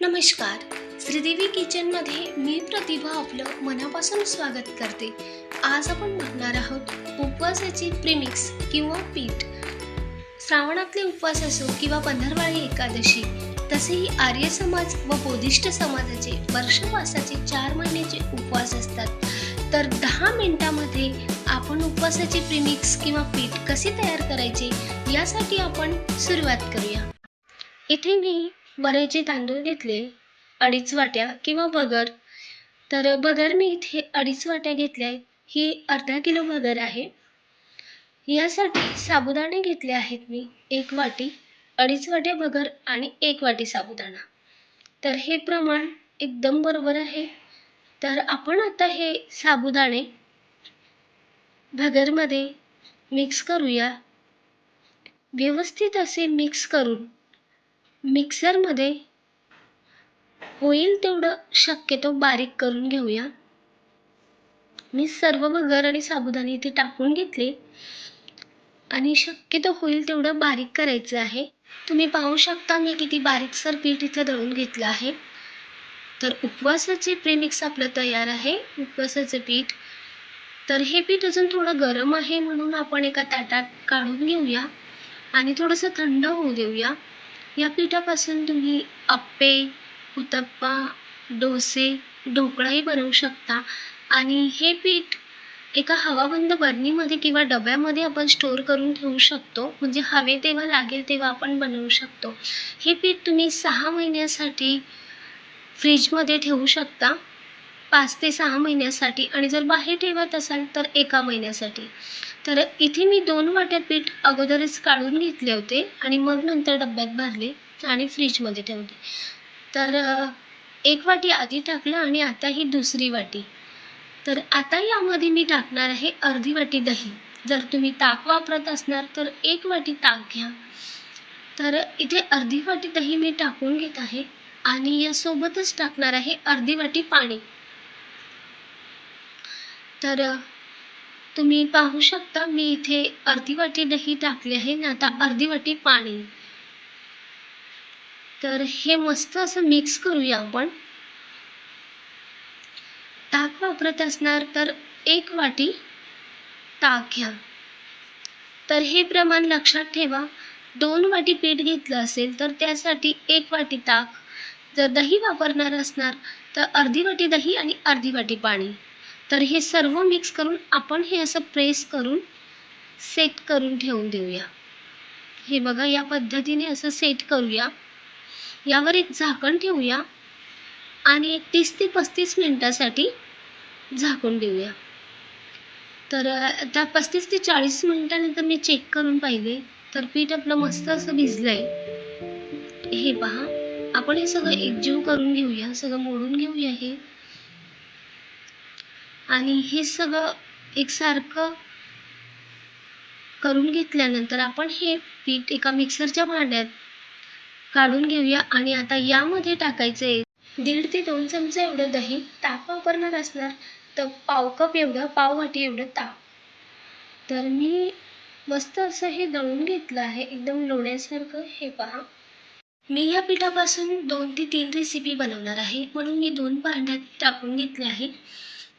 नमस्कार. श्रीदेवी किचनमध्ये मी प्रतिभा आपलं मनापासून स्वागत करते. आज आपण बघणार आहोत उपवासाची प्रिमिक्स किंवा पीठ. श्रावणातले उपवास असो किंवा पंधरवाळी एकादशी तसेही आर्य समाज व बोधिष्ट समाजाचे वर्षवासाचे चार महिन्याचे उपवास असतात. तर दहा मिनिटामध्ये आपण उपवासाची प्रिमिक्स किंवा पीठ कसे तयार करायचे यासाठी आपण सुरुवात करूया. इथे मी बरेचे तांदूळ घेतले अडीच वाट्या किंवा बगर. तर बगर मी इथे अडीच वाट्या घेतल्या आहेत ही अर्धा किलो बगर आहे. यासाठी साबुदाणे घेतले आहेत मी एक वाटी अडीच वाट्या बगर आणि एक वाटी साबुदाणा. तर हे प्रमाण एकदम बरोबर आहे. तर आपण आता हे साबुदाणे भगरमध्ये मिक्स करूया. व्यवस्थित असे मिक्स करून मिक्सरमध्ये होईल तेवढं शक्यतो बारीक करून घेऊया. मी सर्व भगर आणि साबुदाणे इथे टाकून घेतले. आणि शक्यतो होईल तेवढं बारीक करायचं आहे. तुम्ही पाहू शकता मी किती बारीकसर पीठ इथं दळून घेतलं आहे. तर उपवासाचे प्रेमिक्स आपलं तयार आहे उपवासाचं पीठ. तर हे पीठ अजून थोडं गरम आहे म्हणून आपण एका ताटात काढून घेऊया. आणि थोडंसं थंड होऊ देऊया. या पिठापासून तुम्ही अप्पे उत्तप्पा डोसे ढोकळाही बनवू शकता. आणि हे पीठ एका हवाबंद बरणीमध्ये किंवा डब्यामध्ये आपण स्टोअर करून ठेवू शकतो. म्हणजे हवे तेव्हा लागेल तेव्हा आपण बनवू शकतो. हे पीठ तुम्ही सहा महिन्यासाठी फ्रीजमध्ये ठेवू शकता. पाच ते सहा महिन्यासाठी. आणि जर बाहेर ठेवत असाल तर एका महिन्यासाठी. तर इथे मी दोन वाट्या पीठ अगोदरच काढून घेतले होते आणि मग नंतर डब्यात भरले आणि फ्रीजमध्ये ठेवले. तर एक वाटी आधी टाकलं आणि आता ही दुसरी वाटी. तर आता यामध्ये मी टाकणार आहे अर्धी वाटी दही. जर तुम्ही ताक वापरत असणार तर एक वाटी ताक घ्या. तर इथे अर्धी वाटी दही मी टाकून घेत आहे आणि यासोबतच टाकणार आहे अर्धी वाटी पाणी. तर तुम्ही पाहू शकता मी इथे अर्धी वाटी दही टाकली आहे. ना आता अर्धी वाटी पाणी. तर हे मस्त असं मिक्स करूया आपण. ताक वापरत असणार तर एक वाटी ताक घ्या. तर हे प्रमाण लक्षात ठेवा. दोन वाटी पीठ घेतलं असेल तर त्यासाठी एक वाटी ताक. जर दही वापरणार असणार तर अर्धी वाटी दही आणि अर्धी वाटी पाणी. तर हे सर्व मिक्स करून आपण हे असं प्रेस करून सेट करून ठेवून देऊया. हे बघा या पद्धतीने असं सेट करूया. यावर एक झाकण ठेवूया आणि एक तीस ते पस्तीस मिनिटासाठी झाकून देऊया. तर त्या पस्तीस ते चाळीस मिनिटानंतर मी चेक करून पाहिले तर पीठ आपलं मस्त असं भिजलंय. हे पहा आपण हे सगळं एकजीव करून घेऊया सगळं मोडून घेऊया हे. आणि हे सगळं एकसारखं करून घेतल्यानंतर आपण हे पीठ एका मिक्सरच्या भांड्यात काढून घेऊया. आणि आता यामध्ये टाकायचं आहे दीड ते दोन चमचे एवढं दही. ताक वापरणार असणार तर पाव कप एवढं पाव वाटी एवढं ताक तर मी मस्त असं हे दळून घेतलं आहे. एकदम लोण्यासारखं हे पहा. मी या पिठापासून दोन ते तीन रेसिपी बनवणार आहे. म्हणून मी दोन भांड्यात टाकून घेतले आहे.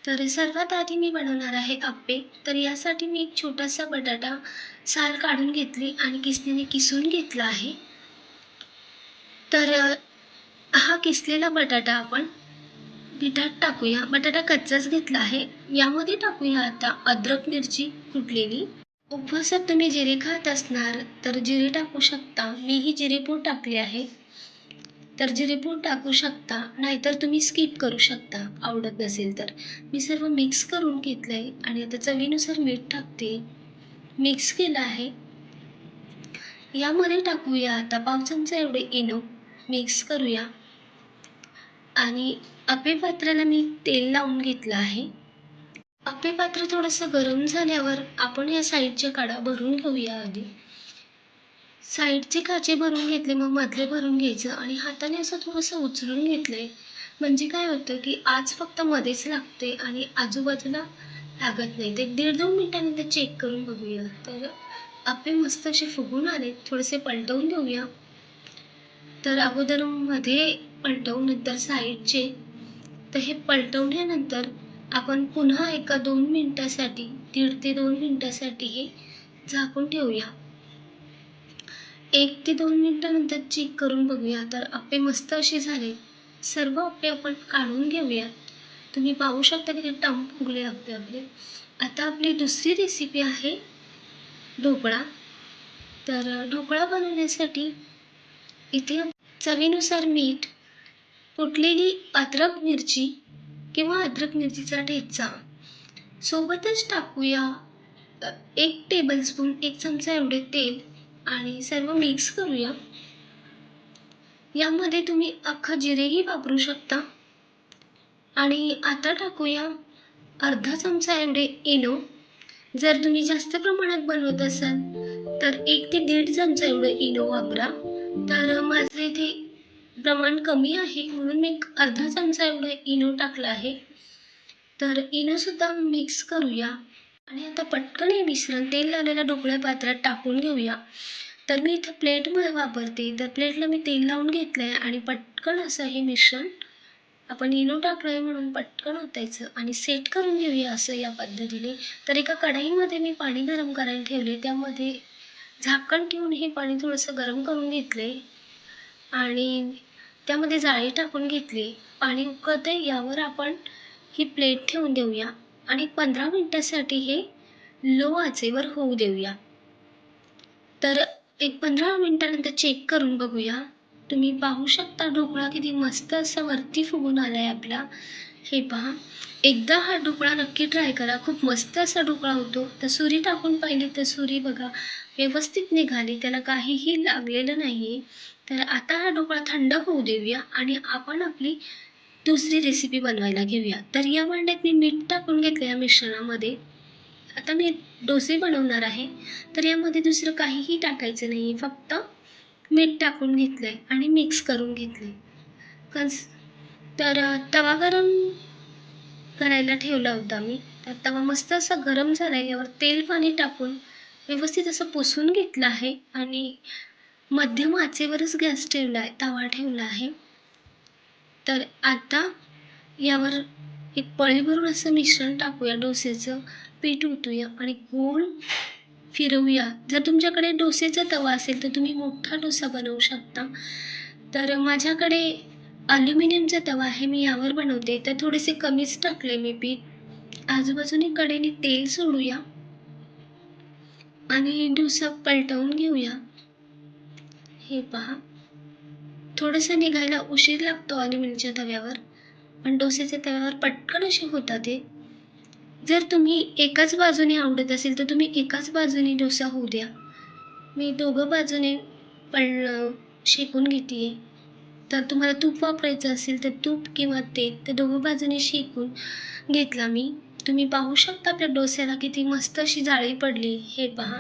तर सर्वात आधी मी बनवणार आहे आप्पे. तर यासाठी मी एक छोटासा बटाटा साल काढून घेतली आणि किसणीने किसून घेतला आहे. तर हा किसलेला बटाटा आपण पिठात टाकूया. बटाटा कच्चाच घेतला आहे. यामध्ये टाकूया आता अद्रक मिरची कुटलेली. उपवासात तुम्ही जिरे खात असणार तर जिरे टाकू शकता. मीही जिरेपूड टाकले आहे. तर जिरेपूड टाकू शकता नाहीतर तुम्ही स्किप करू शकता. आवडत नसेल तर. मी सर्व मिक्स करून घेतलं आहे आणि आता चवीनुसार मीठ टाकते. मिक्स केलं आहे. यामध्ये टाकूया आता पाव चमचा एवढे इनो. मिक्स करूया. आणि अपेपात्राला मी तेल लावून घेतलं आहे. अपेपात्र थोडंसं गरम झाल्यावर आपण या साईडच्या काड्या भरून घेऊया आधी. साईडचे काचे भरून घेतले मग मधले भरून घ्यायचं आणि हाताने असं थोडंसं उचलून घेतले म्हणजे काय होतं की आज फक्त मध्येच लागते आणि आजूबाजूला लागत नाही. ते दीड दोन मिनटांनी ते चेक करून बघूया. तर आपे मस्त असे फुगून आले थोडेसे पलटवून देऊया. तर अगोदरमध्ये पलटवून नंतर साईडचे. तर हे पलटवल्यानंतर आपण पुन्हा एका दोन मिनटासाठी दीड ते दोन मिनटासाठी हे झाकून ठेवूया. एक ते दोन मिनटानंतर चेक करून बघूया. तर आप्पे मस्त असे झाले. सर्व आप्पे आपण काढून घेऊया. तुम्ही पाहू शकता की ते टम फुगले आपले. आपले आता आपली दुसरी रेसिपी आहे ढोकळा. तर ढोकळा बनवण्यासाठी इथे चवीनुसार मीठ कुटलेली अद्रक मिरची किंवा अद्रक मिरचीचा ठेचा. सोबतच टाकूया एक टेबलस्पून एक चमचा एवढे तेल. आणि सर्व मिक्स करूया. यामध्ये तुम्ही अख्खं जिरेही वापरू शकता. आणि आता टाकूया अर्धा चमचा एवढे इनो. जर तुम्ही जास्त प्रमाणात बनवत असाल तर एक ते दीड चमचा एवढं इनो वापरा. तर माझं इथे प्रमाण कमी आहे म्हणून मी अर्धा चमचा एवढं इनो टाकला आहे. तर इनोसुद्धा मिक्स करूया. आणि आता पटकन हे मिश्रण तेल लावलेल्या ढोकळ्या पात्रात टाकून घेऊया. तर मी इथं प्लेटमध्ये वापरते. तर प्लेटला मी तेल लावून घेतलं आहे आणि पटकन असं हे मिश्रण आपण इनो टाकलं आहे म्हणून पटकन ओतायचं आणि सेट करून घेऊया असं या पद्धतीने. तर एका कढाईमध्ये मी पाणी गरम करायला ठेवले त्यामध्ये झाकण ठेवून हे पाणी थोडंसं गरम करून घेतले आणि त्यामध्ये जाळी टाकून घेतली. पाणी उकळते यावर आपण ही प्लेट ठेवून देऊया. आणि पंधरा मिनटासाठी हे लो आचेवर होऊ देऊया. तर एक पंधरा मिनटानंतर चेक करून बघूया. तुम्ही पाहू शकता ढोकळा किती मस्त असा वरती फुगून आला आहे आपला. हे पहा. एकदा हा ढोकळा नक्की ट्राय करा. खूप मस्त असा ढोकळा होतो. तर सुरी टाकून पाहिली तर सुरी बघा व्यवस्थित निघाली. त्याला काहीही लागलेलं नाही तर आता हा ढोकळा थंड होऊ देऊया आणि आपण आपली दुसरी रेसिपी बनवायला घेऊया. तर या भांड्यात मी मीठ टाकून घेतलं या मिश्रणामध्ये. आता मी डोसे बनवणार आहे. तर यामध्ये दुसरं काहीही टाकायचं नाही फक्त मीठ टाकून घेतलं आहे आणि मिक्स करून घेतलं आहे कन्स तर तवा गरम करायला ठेवला होता मी. तर तवा मस्त असा गरम झाला आहे यावर तेल पाणी टाकून व्यवस्थित असं पुसून घेतलं आहे. आणि मध्यम आचेवरच गॅस ठेवला आहे तवा ठेवला आहे. तर आता यावर एक पळीभरून असं मिश्रण टाकूया डोसेचं पीठ ओतूया आणि गोल फिरवूया. जर तुमच्याकडे डोसेचा तवा असेल तर तुम्ही मोठा डोसा बनवू शकता. तर माझ्याकडे ॲल्युमिनियमचा तवा आहे मी यावर बनवते. तर थोडेसे कमीच टाकले मी पीठ. आजूबाजूने कडेने तेल सोडूया आणि डोसा पलटवून घेऊया. हे पहा. थोडंसं निघायला उशीर लागतो ॲल्युमिनियमच्या तव्यावर. पण डोसेच्या तव्यावर पटकन असे होतात ते जर तुम्ही एकाच बाजूने आवडत असेल तर तुम्ही एकाच बाजूने डोसा होऊ द्या. मी दोघं बाजूने पण शेकून घेते तर तुम्हाला तूप वापरायचं असेल तर तूप किंवा तेल तर दोघं बाजूने शेकून घेतला मी. तुम्ही पाहू शकता आपल्या डोस्याला किती मस्त अशी जाळी पडली. हे पहा.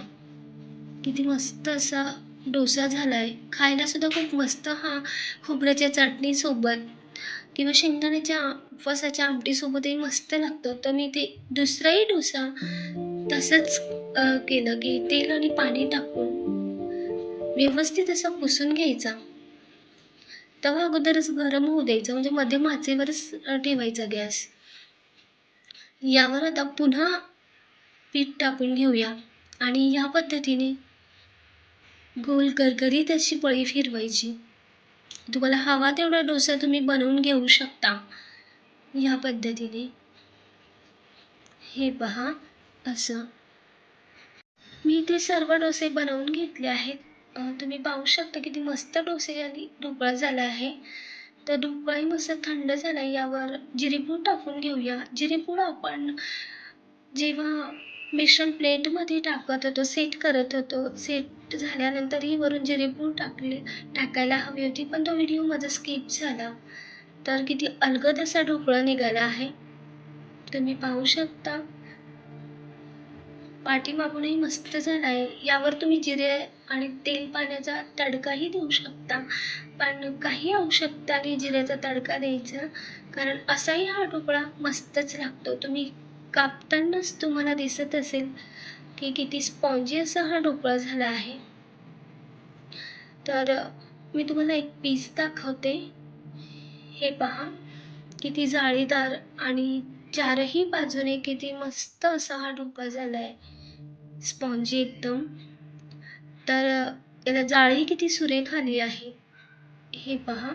किती मस्त असा डोसा झाला आहे खायलासुद्धा खूप मस्त हा खोबऱ्याच्या चटणीसोबत किंवा शेंगदाण्याच्या उपवासाच्या आमटीसोबतही मस्त लागतं. तर मी ते दुसराही डोसा तसंच केलं की तेल आणि पाणी टाकून व्यवस्थित असा पुसून घ्यायचा. तवा अगोदरच गरम होऊ द्यायचा. म्हणजे मध्यम आचेवरच ठेवायचा गॅस. यावर आता पुन्हा पीठ टाकून घेऊया. आणि या पद्धतीने गोल गरगरीत अशी पळी फिरवायची. तुम्हाला हवा तेवढा डोसा तुम्ही बनवून घेऊ शकता. या पद्धतीने. हे पहा असं. मी ते सर्व डोसे बनवून घेतले आहेत. तुम्ही पाहू शकता किती मस्त डोसे आणि ढोकळा झाला आहे. तर ढोकळाही मस्त थंड झाला यावर जिरेपूड टाकून घेऊया. जिरेपूड आपण जेव्हा मिश्रण प्लेटमध्ये टाकत होतो सेट करत होतो सेट झाल्यानंतरही वरून जिरेपूड टाकले टाकायला हवी होती पण तो व्हिडिओ माझा स्किप झाला. तर किती अलगद असा ढोकळा निघाला आहे. तुम्ही पाहू शकता. पाठीमागूनही मस्त झाला आहे यावर तुम्ही जिरे आणि तेल पाण्याचा तडकाही देऊ शकता. पण काही आवश्यकताने जिऱ्याचा तडका द्यायचा. कारण असाही हा ढोकळा मस्तच लागतो. तुम्ही कापतानाच तुम्हाला दिसत असेल. की किती स्पॉन्जी असा हा ढोकळा झाला आहे. तर मी तुम्हाला एक पीस दाखवते. हे पहा किती जाळीदार आणि चारही बाजूने किती मस्त असा हा ढोकळा झाला आहे स्पॉन्जी एकदम. तर याला जाळी किती सुरेख आली आहे. हे पहा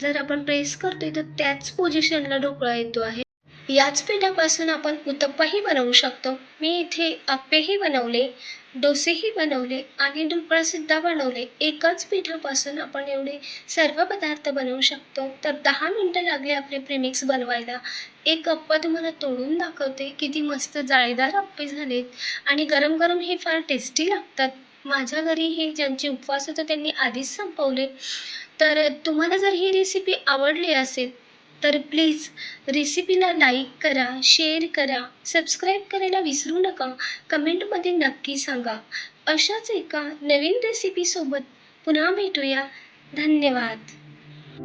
जर आपण प्रेस करतोय तर त्याच पोझिशनला ढोकळा येतो आहे. याच पिठापासून आपण उत्तप्पाही बनवू शकतो. मी इथे आप्पेही बनवले डोसेही बनवले आणि ढोकळासुद्धा बनवले. एकाच पिठापासून आपण एवढे सर्व पदार्थ बनवू शकतो. तर दहा मिनटं लागले आपले प्रेमिक्स बनवायला. एक अप्पा तुम्हाला तोडून दाखवते किती मस्त जाळीदार अप्पे झालेत. आणि गरम गरम हे फार टेस्टी लागतात. माझ्या घरी हे ज्यांचे उपवास होतं त्यांनी आधीच संपवले. तर तुम्हाला जर ही रेसिपी आवडली असेल तर प्लीज रेसिपीला लाईक करा शेअर करा सबस्क्राईब करायला विसरू नका. कमेंटमध्ये नक्की सांगा. अशाच एका नवीन रेसिपीसोबत पुन्हा भेटूया. धन्यवाद.